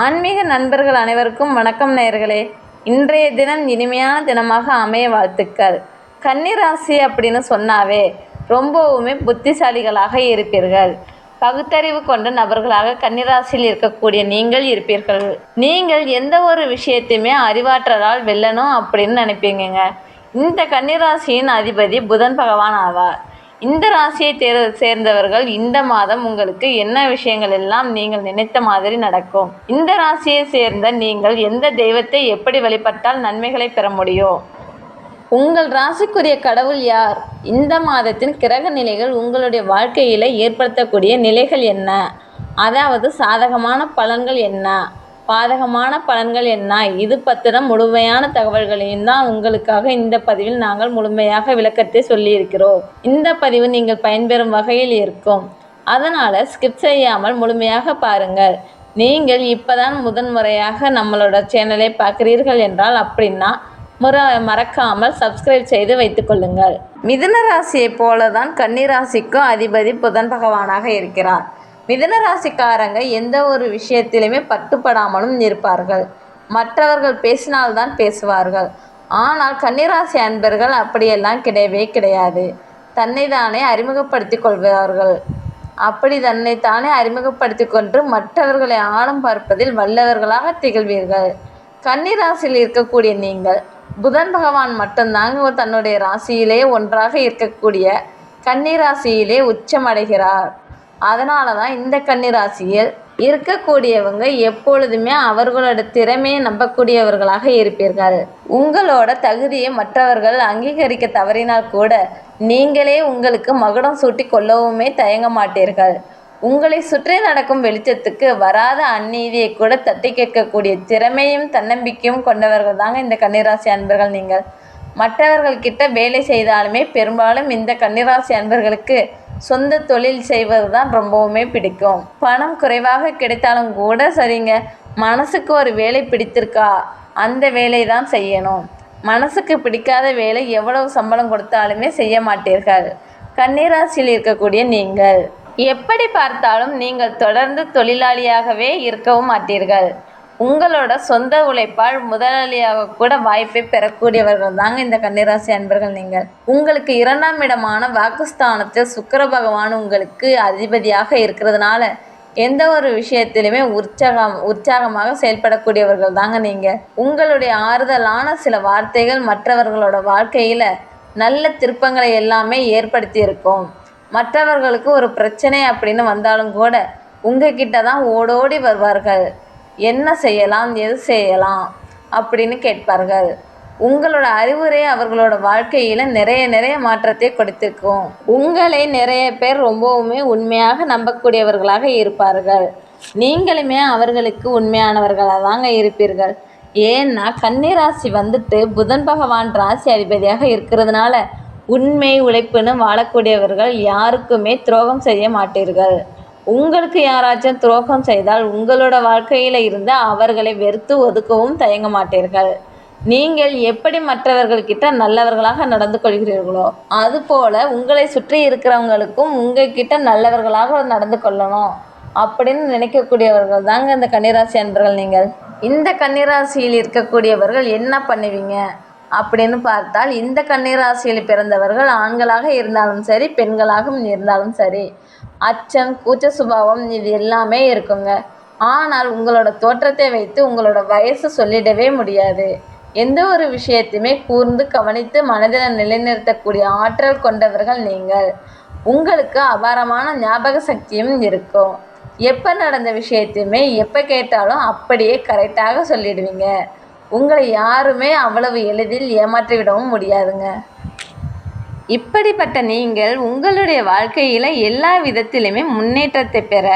ஆன்மீக நண்பர்கள் அனைவருக்கும் வணக்கம் நேயர்களே. இன்றைய தினம் இனிமையான தினமாக அமைய வாழ்த்துக்கள். கன்னிராசி அப்படின்னு சொன்னாவே ரொம்பவுமே புத்திசாலிகளாக இருப்பீர்கள். பகுத்தறிவு கொண்ட நபர்களாக கன்னிராசியில் இருக்கக்கூடிய நீங்கள் இருப்பீர்கள். நீங்கள் எந்த ஒரு விஷயத்தையுமே அறிவாற்றலால் வெல்லணும் அப்படின்னு நினைப்பீங்கங்க. இந்த கன்னிராசியின் அதிபதி புதன் பகவான் ஆவார். இந்த ராசியை தேர் சேர்ந்தவர்கள் இந்த மாதம் உங்களுக்கு என்ன விஷயங்கள் எல்லாம் நீங்கள் நினைத்த மாதிரி நடக்கும்? இந்த ராசியை சேர்ந்த நீங்கள் எந்த தெய்வத்தை எப்படி வழிபட்டால் நன்மைகளை பெற முடியும்? உங்கள் ராசிக்குரிய கடவுள் யார்? இந்த மாதத்தின் கிரக நிலைகள் உங்களுடைய வாழ்க்கையில் ஏற்படுத்தக்கூடிய நிலைகள் என்ன? அதாவது சாதகமான பலன்கள் என்ன? பாதகமான பலன்கள் என்ன? இது பத்திரம் முழுமையான தகவல்களையும் தான் உங்களுக்காக இந்த பதிவில் நாங்கள் முழுமையாக விளக்கத்தை சொல்லியிருக்கிறோம். இந்த பதிவு நீங்கள் பயன்பெறும் வகையில் இருக்கும். அதனால் ஸ்கிப் செய்யாமல் முழுமையாக பாருங்கள். நீங்கள் இப்போதான் முதன்முறையாக நம்மளோட சேனலை பார்க்குறீர்கள் என்றால் அப்படின்னா முற மறக்காமல் சப்ஸ்கிரைப் செய்து வைத்துக்கொள்ளுங்கள் மிதுன ராசியைப் போல தான் கன்னிராசிக்கும் அதிபதி புதன் பகவானாக இருக்கிறார். மிதனராசிக்காரங்க எந்த ஒரு விஷயத்திலுமே பட்டுப்படாமலும் இருப்பார்கள். மற்றவர்கள் பேசினால்தான் பேசுவார்கள். ஆனால் கன்னிராசி அன்பர்கள் அப்படியெல்லாம் கிடையவே கிடையாது. தன்னை தானே அறிமுகப்படுத்திக் கொள்வார்கள். அப்படி தன்னை தானே அறிமுகப்படுத்தி கொண்டு மற்றவர்களை ஆழம் பார்ப்பதில் வல்லவர்களாக திகழ்வீர்கள். கன்னிராசியில் இருக்கக்கூடிய நீங்கள் புதன் பகவான் மட்டும்தாங்க தன்னுடைய ராசியிலே ஒன்றாக இருக்கக்கூடிய கன்னிராசியிலே உச்சமடைகிறார். அதனால தான் இந்த கன்னிராசியில் இருக்கக்கூடியவங்க எப்பொழுதுமே அவர்களோட திறமையை நம்பக்கூடியவர்களாக இருப்பீர்கள். உங்களோட தகுதியை மற்றவர்கள் அங்கீகரிக்க தவறினால் கூட நீங்களே உங்களுக்கு மகுடம் சூட்டி கொள்ளவுமே தயங்க மாட்டீர்கள். உங்களை சுற்றி நடக்கும் வெளிச்சத்துக்கு வராத அந்நீதியை கூட தட்டி கேட்கக்கூடிய திறமையும் தன்னம்பிக்கையும் கொண்டவர்கள் தாங்க இந்த கன்னிராசி அன்பர்கள் நீங்கள். மற்றவர்கள் கிட்ட வேலை செய்தாலுமே பெரும்பாலும் இந்த கன்னிராசி அன்பர்களுக்கு சொந்த தொழில் செய்வது தான் ரொம்பவுமே பிடிக்கும். பணம் குறைவாக கிடைத்தாலும் கூட சரிங்க மனசுக்கு ஒரு வேலை பிடித்திருக்கா அந்த வேலை தான் செய்யணும். மனசுக்கு பிடிக்காத வேலை எவ்வளவு சம்பளம் கொடுத்தாலுமே செய்ய மாட்டீர்கள். கன்னிராசியில் இருக்கக்கூடிய நீங்கள். எப்படி பார்த்தாலும் நீங்கள் தொடர்ந்து தொழிலாளியாகவே இருக்கவும் மாட்டீர்கள். உங்களோட சொந்த உழைப்பால் முதலாளியாக கூட வாய்ப்பை பெறக்கூடியவர்கள் தாங்க இந்த கன்னிராசி அன்பர்கள் நீங்கள். உங்களுக்கு இரண்டாம் இடமான வாக்குஸ்தானத்தில் சுக்கர பகவான் உங்களுக்கு அதிபதியாக இருக்கிறதுனால எந்த ஒரு விஷயத்திலுமே உற்சாகம் உற்சாகமாக செயல்படக்கூடியவர்கள் தாங்க நீங்கள் உங்களுடைய ஆறுதலான சில வார்த்தைகள் மற்றவர்களோட வாழ்க்கையில் நல்ல திருப்பங்களை எல்லாமே ஏற்படுத்தி இருக்கும். மற்றவர்களுக்கு ஒரு பிரச்சனை அப்படின்னு வந்தாலும் கூட உங்ககிட்ட தான் ஓடோடி வருவார்கள். என்ன செய்யலாம் எது செய்யலாம் அப்படின்னு கேட்பார்கள். உங்களோட அறிவுரை அவர்களோட வாழ்க்கையில் நிறைய நிறைய மாற்றத்தை கொடுத்திருக்கும். உங்களை நிறைய பேர் ரொம்பவுமே உண்மையாக நம்பக்கூடியவர்களாக இருப்பார்கள். நீங்களுமே அவர்களுக்கு உண்மையானவர்களாக தாங்க இருப்பீர்கள். ஏன்னா கன்னிராசி வந்துட்டு புதன் பகவான் ராசி அதிபதியாக இருக்கிறதுனால உண்மை உழைப்புன்னு வாழக்கூடியவர்கள் யாருக்குமே துரோகம் செய்ய மாட்டீர்கள். உங்களுக்கு யாராச்சும் துரோகம் செய்தால் உங்களோட வாழ்க்கையில் இருந்து அவர்களை வெறுத்து ஒதுக்கவும் தயங்க மாட்டீர்கள். நீங்கள் எப்படி மற்றவர்கள்கிட்ட நல்லவர்களாக நடந்து கொள்கிறீர்களோ அதுபோல உங்களை சுற்றி இருக்கிறவங்களுக்கும் உங்ககிட்ட நல்லவர்களாக நடந்து கொள்ளணும் அப்படின்னு நினைக்கக்கூடியவர்கள் தாங்க இந்த கன்னிராசி அன்பர்கள் நீங்கள். இந்த கன்னிராசியில் இருக்கக்கூடியவர்கள் என்ன பண்ணுவீங்க அப்படின்னு பார்த்தால் இந்த கன்னிராசியில் பிறந்தவர்கள் ஆண்களாக இருந்தாலும் சரி பெண்களாகவும் இருந்தாலும் சரி அச்சம் கூச்ச சுபாவம் இது எல்லாமே இருக்குங்க. ஆனால் உங்களோட தோற்றத்தை வைத்து உங்களோட வயசு சொல்லிடவே முடியாது. எந்த ஒரு விஷயத்தையுமே கூர்ந்து கவனித்து மனதில் நிலைநிறுத்தக்கூடிய ஆற்றல் கொண்டவர்கள் நீங்கள். உங்களுக்கு அபாரமான ஞாபக சக்தியும் இருக்கும். எப்போ நடந்த விஷயத்தையுமே எப்போ கேட்டாலும் அப்படியே கரெக்டாக சொல்லிடுவீங்க. உங்களை யாருமே அவ்வளவு எளிதில் ஏமாற்றிவிடவும் முடியாதுங்க. இப்படிப்பட்ட நீங்கள் உங்களுடைய வாழ்க்கையில் எல்லா விதத்திலுமே முன்னேற்றத்தை பெற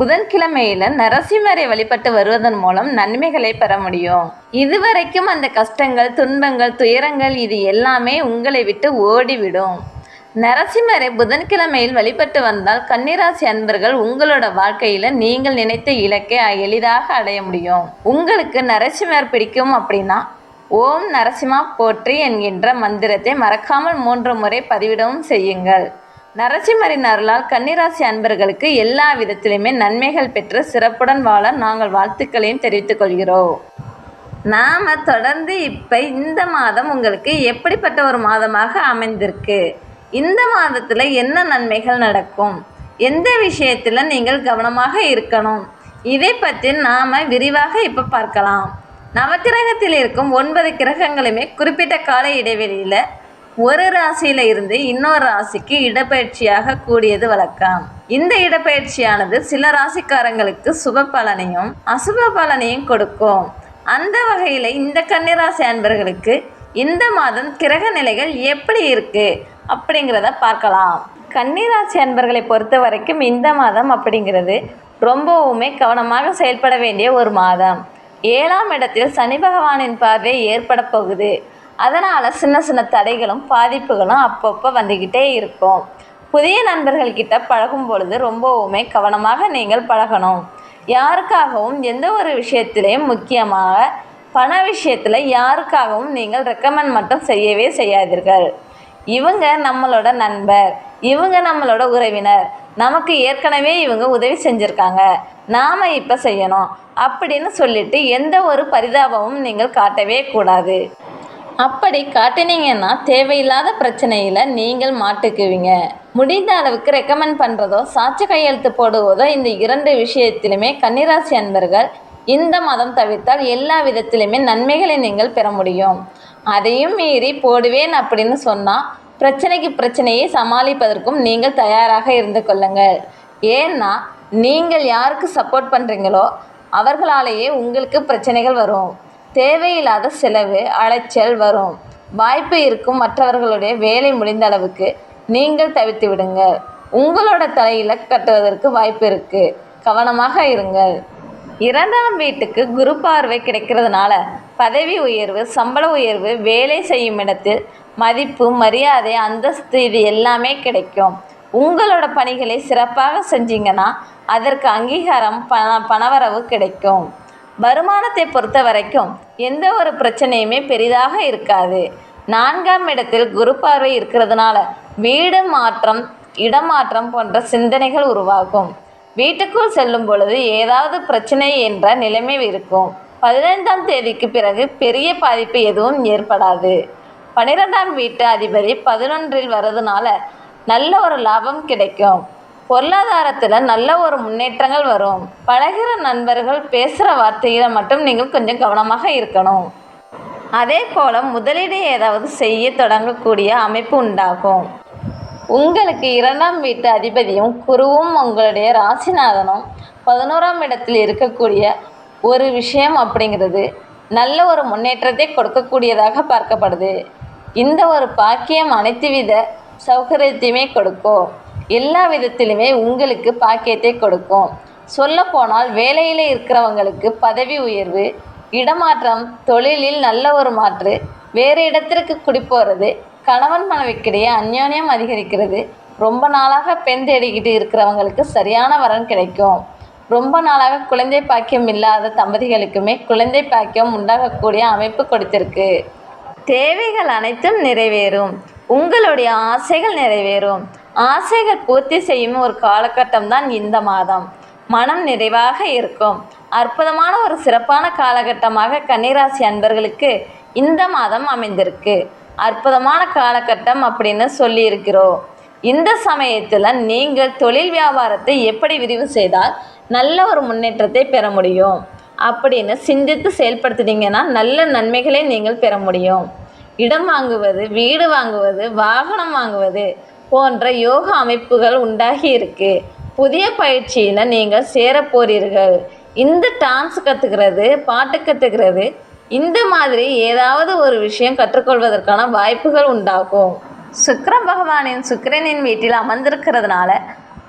புதன்கிழமையில் நரசிம்மரை வழிபட்டு வருவதன் மூலம் நன்மைகளை பெற முடியும். இதுவரைக்கும் அந்த கஷ்டங்கள் துன்பங்கள் துயரங்கள் இது எல்லாமே உங்களை விட்டு ஓடிவிடும். நரசிம்மரை புதன்கிழமையில் வழிபட்டு வந்தால் கன்னிராசி அன்பர்கள் உங்களோட வாழ்க்கையில் நீங்கள் நினைத்த இலக்கை எளிதாக அடைய முடியும். உங்களுக்கு நரசிம்மர் பிடிக்கும் அப்படின்னா ஓம் நரசிம்மா போற்றி என்கின்ற மந்திரத்தை மறக்காமல் மூன்று முறை பதிவிடவும் செய்யுங்கள். நரசிம்மரின் அருளால் கன்னிராசி அன்பர்களுக்கு எல்லா விதத்திலுமே நன்மைகள் பெற்று சிறப்புடன் வாழ நாங்கள் வாழ்த்துக்களையும் தெரிவித்துக் கொள்கிறோம். நாம் தொடர்ந்து இப்போ இந்த மாதம் உங்களுக்கு எப்படிப்பட்ட ஒரு மாதமாக அமைந்திருக்கு? இந்த மாதத்தில் என்ன நன்மைகள் நடக்கும்? எந்த விஷயத்தில் நீங்கள் கவனமாக இருக்கணும்? இதை பற்றி நாம் விரிவாக இப்போ பார்க்கலாம். நவக்கிரகத்தில் இருக்கும் ஒன்பது கிரகங்களுமே குறிப்பிட்ட கால இடைவெளியில் ஒரு ராசியில இருந்து இன்னொரு ராசிக்கு இடப்பெயர்ச்சியாக கூடியது வழக்கம். இந்த இடப்பெயர்ச்சியானது சில ராசிக்காரங்களுக்கு சுப பலனையும் அசுப பலனையும் கொடுக்கும். அந்த வகையில் இந்த கன்னிராசி அன்பர்களுக்கு இந்த மாதம் கிரக நிலைகள் எப்படி இருக்கு அப்படிங்கிறத பார்க்கலாம். கன்னிராசி அன்பர்களை பொறுத்த வரைக்கும் இந்த மாதம் அப்படிங்கிறது ரொம்பவுமே கவனமாக செயல்பட வேண்டிய ஒரு மாதம். ஏழாம் இடத்தில் சனி பகவானின் பார்வை ஏற்பட போகுது. அதனால் சின்ன சின்ன தடைகளும் பாதிப்புகளும் அப்பப்போ வந்துக்கிட்டே இருக்கும். புதிய நண்பர்கள்கிட்ட பழகும் பொழுது ரொம்பவுமே கவனமாக நீங்கள் பழகணும். யாருக்காகவும் எந்த ஒரு விஷயத்திலையும் முக்கியமாக பண விஷயத்தில் யாருக்காகவும் நீங்கள் ரெக்கமெண்ட் மட்டும் செய்யவே செய்யாதீர்கள். இவங்க நம்மளோட நண்பர் இவங்க நம்மளோட உறவினர் நமக்கு ஏற்கனவே இவங்க உதவி செஞ்சுருக்காங்க. நாம் இப்போ செய்யணும் அப்படின்னு சொல்லிட்டு எந்த ஒரு பரிதாபமும் நீங்கள் காட்டவே கூடாது. அப்படி காட்டினீங்கன்னா தேவையில்லாத பிரச்சனையில் நீங்கள் மாட்டுக்குவீங்க. முடிந்த அளவுக்கு ரெக்கமெண்ட் பண்ணுறதோ சாட்சி கையெழுத்து போடுவதோ இந்த இரண்டு விஷயத்திலுமே கன்னிராசி அன்பர்கள் இந்த மதம் தவிர்த்தால் எல்லா விதத்திலுமே நன்மைகளை நீங்கள் பெற முடியும். அதையும் மீறி போடுவேன் அப்படின்னு சொன்னால் பிரச்சனைக்கு பிரச்சனையை சமாளிப்பதற்கும் நீங்கள் தயாராக இருந்து கொள்ளுங்கள். ஏன்னா நீங்கள் யாருக்கு சப்போர்ட் பண்ணுறீங்களோ அவர்களாலேயே உங்களுக்கு பிரச்சனைகள் வரும். தேவையில்லாத செலவு அலைச்சல் வரும். வாய்ப்பு இருக்கும் மற்றவர்களுடைய வேலை முடிந்த அளவுக்கு நீங்கள் தவிர்த்து விடுங்கள். உங்களோட தலையில் கட்டுவதற்கு வாய்ப்பு இருக்குது கவனமாக இருங்கள். இரண்டாம் வீட்டுக்கு குரு பார்வை கிடைக்கிறதுனால பதவி உயர்வு சம்பள உயர்வு வேலை செய்யும் இடத்தில் மதிப்பு மரியாதை அந்தஸ்து இது எல்லாமே கிடைக்கும். உங்களோட பணிகளை சிறப்பாக செஞ்சீங்கன்னா அதற்கு அங்கீகாரம் பண பணவரவு கிடைக்கும். வருமானத்தை பொறுத்த வரைக்கும் எந்த ஒரு பிரச்சனையுமே பெரிதாக இருக்காது. நான்காம் இடத்தில் குரு பார்வை இருக்கிறதுனால வீடு மாற்றம் இடமாற்றம் போன்ற சிந்தனைகள் உருவாகும். வீட்டுக்குள் செல்லும் பொழுது ஏதாவது பிரச்சனை என்ற நிலைமை இருக்கும். பதினைந்தாம் தேதிக்கு பிறகு பெரிய பாதிப்பு எதுவும் ஏற்படாது. பனிரெண்டாம் வீட்டு அதிபதி பதினொன்றில் வரதுனால நல்ல ஒரு லாபம் கிடைக்கும். பொருளாதாரத்தில் நல்ல ஒரு முன்னேற்றங்கள் வரும். பழகிற நண்பர்கள் பேசுகிற வார்த்தையில் மட்டும் நீங்கள் கொஞ்சம் கவனமாக இருக்கணும். அதே போல் முதலீடு ஏதாவது செய்ய தொடங்கக்கூடிய அமைப்பு உண்டாகும். உங்களுக்கு இரண்டாம் வீட்டு அதிபதியும் குருவும் உங்களுடைய ராசிநாதனும் பதினோராம் இடத்தில் இருக்கக்கூடிய ஒரு விஷயம் அப்படிங்கிறது நல்ல ஒரு முன்னேற்றத்தை கொடுக்கக்கூடியதாக பார்க்கப்படுது. இந்த ஒரு பாக்கியம் அனைத்து வித சௌகரியத்தையுமே கொடுக்கும். எல்லா விதத்திலுமே உங்களுக்கு பாக்கியத்தை கொடுக்கும். சொல்லப்போனால் வேலையில் இருக்கிறவங்களுக்கு பதவி உயர்வு இடமாற்றம் தொழிலில் நல்ல ஒரு மாற்று வேறு இடத்திற்கு குடி போகிறது கணவன் மனைவிக்கிடையே அந்யோன்யம் அதிகரிக்கிறது ரொம்ப நாளாக பெண் தேடிக்கிட்டு இருக்கிறவங்களுக்கு சரியான வரன் கிடைக்கும். ரொம்ப நாளாக குழந்தை பாக்கியம் இல்லாத தம்பதிகளுக்குமே குழந்தை பாக்கியம் உண்டாகக்கூடிய அமைப்பு கொடுத்திருக்கு. தேவைகள் அனைத்தும் நிறைவேறும். உங்களுடைய ஆசைகள் நிறைவேறும். ஆசைகள் பூர்த்தி செய்யும் ஒரு காலகட்டம் தான் இந்த மாதம். மனம் நிறைவாக இருக்கும். அற்புதமான ஒரு சிறப்பான காலகட்டமாக கன்னிராசி அன்பர்களுக்கு இந்த மாதம் அமைந்திருக்கு. அற்புதமான காலகட்டம் அப்படின்னு சொல்லியிருக்கிறோம். இந்த சமயத்தில் நீங்கள் தொழில் வியாபாரத்தை எப்படி விரிவு செய்தால் நல்ல ஒரு முன்னேற்றத்தை பெற முடியும்? அப்படின்னு சிந்தித்து செயல்படுத்துனீங்கன்னா நல்ல நன்மைகளை நீங்கள் பெற முடியும். இடம் வாங்குவது வீடு வாங்குவது வாகனம் வாங்குவது போன்ற யோக அமைப்புகள் உண்டாகி இருக்கு. புதிய பயிற்சியில் நீங்கள் சேரப்போறீர்கள் இந்த டான்ஸ் கற்றுக்கிறது பாட்டு கற்றுக்கிறது இந்த மாதிரி ஏதாவது ஒரு விஷயம் கற்றுக்கொள்வதற்கான வாய்ப்புகள் உண்டாகும். சுக்கிர பகவானின் சுக்கரனின் வீட்டில் அமர்ந்திருக்கிறதுனால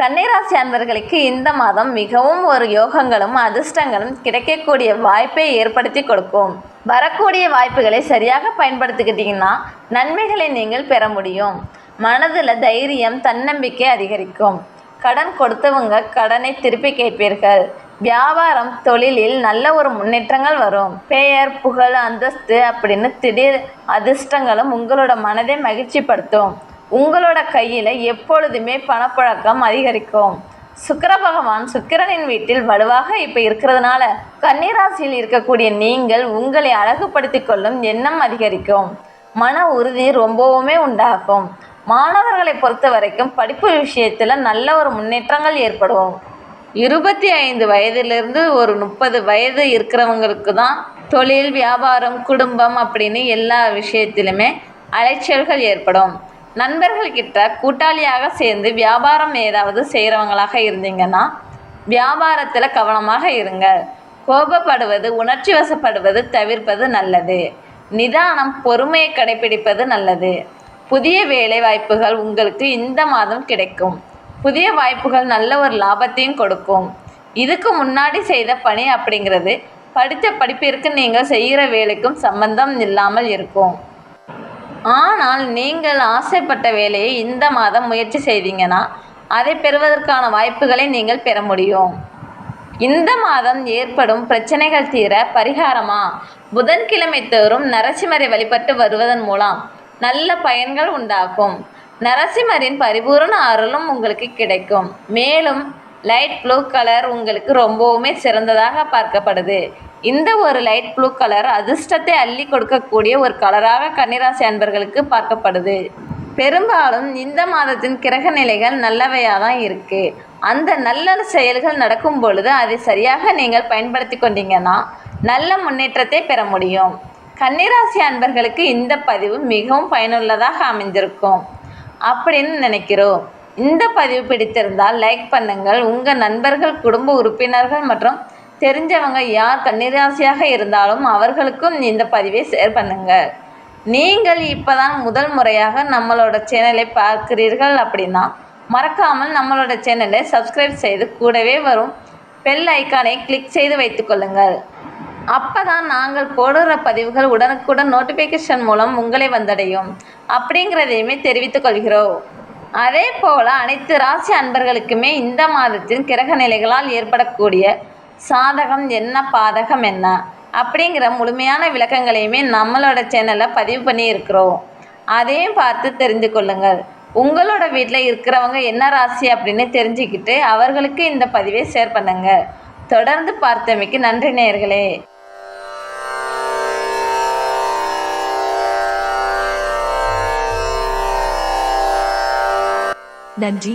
கன்னிராசி அன்பர்களுக்கு இந்த மாதம் மிகவும் ஒரு யோகங்களும் அதிர்ஷ்டங்களும் கிடைக்கக்கூடிய வாய்ப்பை ஏற்படுத்தி கொடுக்கும். வரக்கூடிய வாய்ப்புகளை சரியாக பயன்படுத்திக்கிட்டீங்கன்னா நன்மைகளை நீங்கள் பெற முடியும். மனதில் தைரியம் தன்னம்பிக்கை அதிகரிக்கும். கடன் கொடுத்தவங்க கடனை திருப்பி கேட்பீர்கள். வியாபாரம் தொழிலில் நல்ல ஒரு முன்னேற்றங்கள் வரும். பெயர் புகழ் அந்தஸ்து அப்படின்னு திடீர் அதிர்ஷ்டங்களும் உங்களோட மனதை மகிழ்ச்சிப்படுத்தும். உங்களோட கையில் எப்பொழுதுமே பணப்பழக்கம் அதிகரிக்கும். சுக்கர பகவான் சுக்கிரனின் வீட்டில் வலுவாக இப்போ இருக்கிறதுனால கன்னிராசியில் இருக்கக்கூடிய நீங்கள் உங்களை அழகுபடுத்தி கொள்ளும் எண்ணம் அதிகரிக்கும். மன உறுதி ரொம்பவுமே உண்டாகும். மாணவர்களை பொறுத்த வரைக்கும் படிப்பு விஷயத்தில் நல்ல ஒரு முன்னேற்றங்கள் ஏற்படும். இருபத்தி ஐந்து வயதிலிருந்து ஒரு முப்பது வயது இருக்கிறவங்களுக்கு தான் தொழில் வியாபாரம் குடும்பம் அப்படின்னு எல்லா விஷயத்திலுமே அலைச்சல்கள் ஏற்படும். நண்பர்கள்கிட்ட கூட்டாளியாக சேர்ந்து வியாபாரம் ஏதாவது செய்கிறவங்களாக இருந்தீங்கன்னா வியாபாரத்தில் கவனமாக இருங்க. கோபப்படுவது உணர்ச்சி வசப்படுவது தவிர்ப்பது நல்லது. நிதானம் பொறுமையை கடைபிடிப்பது நல்லது. புதிய வேலை வாய்ப்புகள் உங்களுக்கு இந்த மாதம் கிடைக்கும். புதிய வாய்ப்புகள் நல்ல ஒரு லாபத்தையும் கொடுக்கும். இதுக்கு முன்னாடி செய்த பணி அப்படிங்கிறது படித்த படிப்பிற்கு நீங்கள் செய்கிற வேலைக்கும் சம்பந்தம் இல்லாமல் இருக்கும். ஆனால் நீங்கள் ஆசைப்பட்ட வேலையை இந்த மாதம் முயற்சி செய்தீங்கன்னா அதை பெறுவதற்கான வாய்ப்புகளை நீங்கள் பெற முடியும். இந்த மாதம் ஏற்படும் பிரச்சனைகள் தீர பரிகாரமா? புதன்கிழமை தோறும் நரசிம்மரை வழிபட்டு வருவதன் மூலம் நல்ல பயன்கள் உண்டாகும். நரசிம்மரின் பரிபூரண அருளும் உங்களுக்கு கிடைக்கும். மேலும் லைட் ப்ளூ கலர் உங்களுக்கு ரொம்பவுமே சிறந்ததாக பார்க்கப்படுது. இந்த ஒரு லைட் ப்ளூ கலர் அதிர்ஷ்டத்தை அள்ளி கொடுக்கக்கூடிய ஒரு கலராக கன்னிராசி அன்பர்களுக்கு பார்க்கப்படுது. பெரும்பாலும் இந்த மாதத்தின் கிரக நிலைகள் நல்லவையாக தான் இருக்குது அந்த நல்ல செயல்கள் நடக்கும் பொழுது அதை சரியாக நீங்கள் பயன்படுத்தி கொண்டீங்கன்னா நல்ல முன்னேற்றத்தை பெற முடியும். கன்னிராசி அன்பர்களுக்கு இந்த பதிவு மிகவும் பயனுள்ளதாக அமைந்திருக்கும். அப்படின்னு நினைக்கிறோம். இந்த பதிவு பிடித்திருந்தால் லைக் பண்ணுங்கள். உங்கள் நண்பர்கள் குடும்ப உறுப்பினர்கள் மற்றும் தெரிஞ்சவங்க யார் கன்னிராசியாக இருந்தாலும் அவர்களுக்கும் இந்த பதிவை ஷேர் பண்ணுங்கள் நீங்கள் இப்போ தான் முதல் முறையாக நம்மளோட சேனலை பார்க்கிறீர்கள் அப்படின்னா மறக்காமல் நம்மளோட சேனலை சப்ஸ்கிரைப் செய்து கூடவே வரும். பெல் ஐக்கானை கிளிக் செய்து வைத்துக்கொள்ளுங்கள் அப்போ தான் நாங்கள் போடுற பதிவுகள் உடனுக்குடன் நோட்டிஃபிகேஷன் மூலம் உங்களை வந்தடையும். அப்படிங்கிறதையுமே தெரிவித்துக் கொள்கிறோம். அதே போல் அனைத்து ராசி அன்பர்களுக்குமே இந்த மாதத்தின் கிரக நிலைகளால் ஏற்படக்கூடிய சாதகம் என்ன பாதகம் என்ன? அப்படிங்கிற முழுமையான விளக்கங்களையுமே நம்மளோட சேனலில் பதிவு பண்ணியிருக்கிறோம். அதையும் பார்த்து தெரிந்து கொள்ளுங்கள். உங்களோட வீட்டில் இருக்கிறவங்க என்ன ராசி அப்படின்னு தெரிஞ்சுக்கிட்டு அவர்களுக்கு இந்த பதிவை ஷேர் பண்ணுங்கள். தொடர்ந்து பார்த்தமைக்கு நன்றி நேயர்களே. நன்றி.